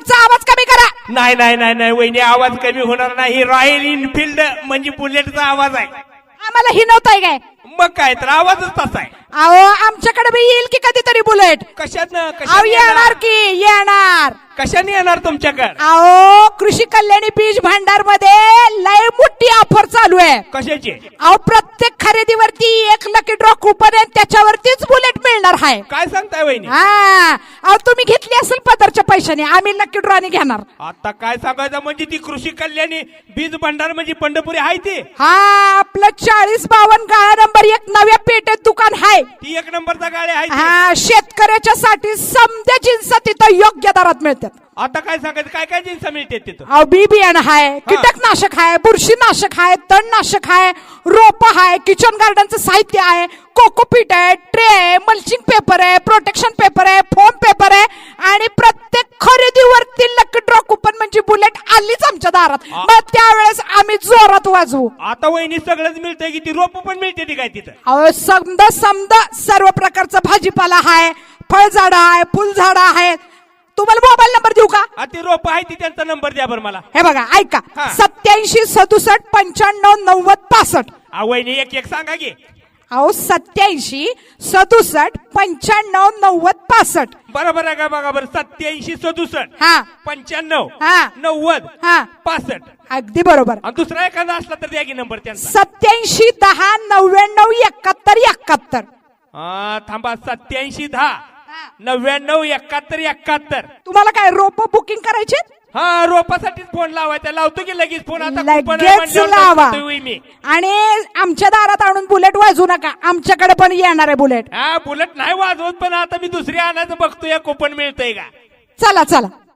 बुलेटचा आवाज कमी करा. नाही नाही नाही नाही वहिनी आवाज कमी होणार नाही. रॉयल इनफिल्ड म्हणजे बुलेटचा आवाज आहे. आम्हाला हिनवताय काय? मग काय तर आवाजच तसा आहे. अहो आमच्याकडे बी येईल की कधीतरी बुलेट? कशात अहो येणार की येणार. कशाने येणार तुमच्याकडे? अहो कृषी कल्याणी बीज भांडारमध्ये लय मोठी ऑफर चालू आहे कशाची? अहो प्रत्येक खरेदीवरती एक लकी ड्रॉ कुपन आहे त्याच्यावरतीच बुलेट मिळणार आहे. काय सांगताय वहिनी? हा. अहो तुम्ही घेतली असेल पदरच्या पैशाने आम्ही लकी ड्रॉने घेणार. आता काय सांगायचं म्हणजे ती कृषी कल्याणी बीज भंडार म्हणजे पंढरपुरी आहे ती. हा आपलं चाळीस बावन्न गाळा नंबर एक नव्या पेठेत दुकान आहे. ती एक नंबरचा गाडी आहे ती. हा शेतकऱ्याच्या साठी समध्या जिन्स तिथं योग्य दरात मिळतात. आता काय सांगायचं? काय काय जिन्स मिळते तिथं? अहो बी बियाणं आहे कीटकनाशक आहे बुरशीनाशक आहे तणनाशक आहे रोप आहे किचन गार्डनचं साहित्य आहे कोकोपीट आहे ट्रे आहे मल्चिंग पेपर आहे प्रोटेक्शन पेपर आहे फोम पेपर आहे आणि प्रत्येक खरेदीवरती लकी ड्रॉ कुपन म्हणजे बुलेट आलीच आमच्या दारात. मग त्यावेळेस आम्ही जोरात वाजवू. आता वहिनी सगळंच मिळतंय की ती रोप पण मिळते ती काय तिथं? अहो समद समद सर्व प्रकारचा भाजीपाला आहे फळझाडं आहे फुलझाडं आहेत. तुम्हाला मोबाईल देऊ का? ती रोप आहे ती त्यांचा नंबर द्या बरं मला. हे बघा ऐका. हा. सत्याऐंशी सदुसष्ट पंच्याण्णव नव्वद पासष्ट. आ, वहिनी एक एक सांगा की. अहो सत्याऐंशी सदुसष्ट पंच्याण्णव नव्वद पासष्ट. बरोबर आहे का बघा बरं. सत्याऐंशी सदुसष्ट हा. पंच्याण्णव हा. नव्वद हा. पासष्ट. अगदी बरोबर. आणि दुसरा एखादा असला तर द्या की नंबर त्यांचा. सत्याऐंशी दहा नव्याण्णव एकाहत्तर एकाहत्तर. आ, थांबा. सत्याऐंशी दहा. नव्याण्णव एकाहत्तर एकाहत्तर. तुम्हाला काय रोप बुकिंग करायचे हा रोपासाठीच फोन लावायचा. लावतो की लगेच फोन आता coupon आहे लगेच म्हटल्यावर लावा मी. आणि आमच्या दारात आणून बुलेट वाजवू नका. आमच्याकडे पण येणार आहे बुलेट हा बुलेट नाही वाजवत पण आता मी दुसरी आणायचं बघतोय कुपन मिळतंय का? चला चला.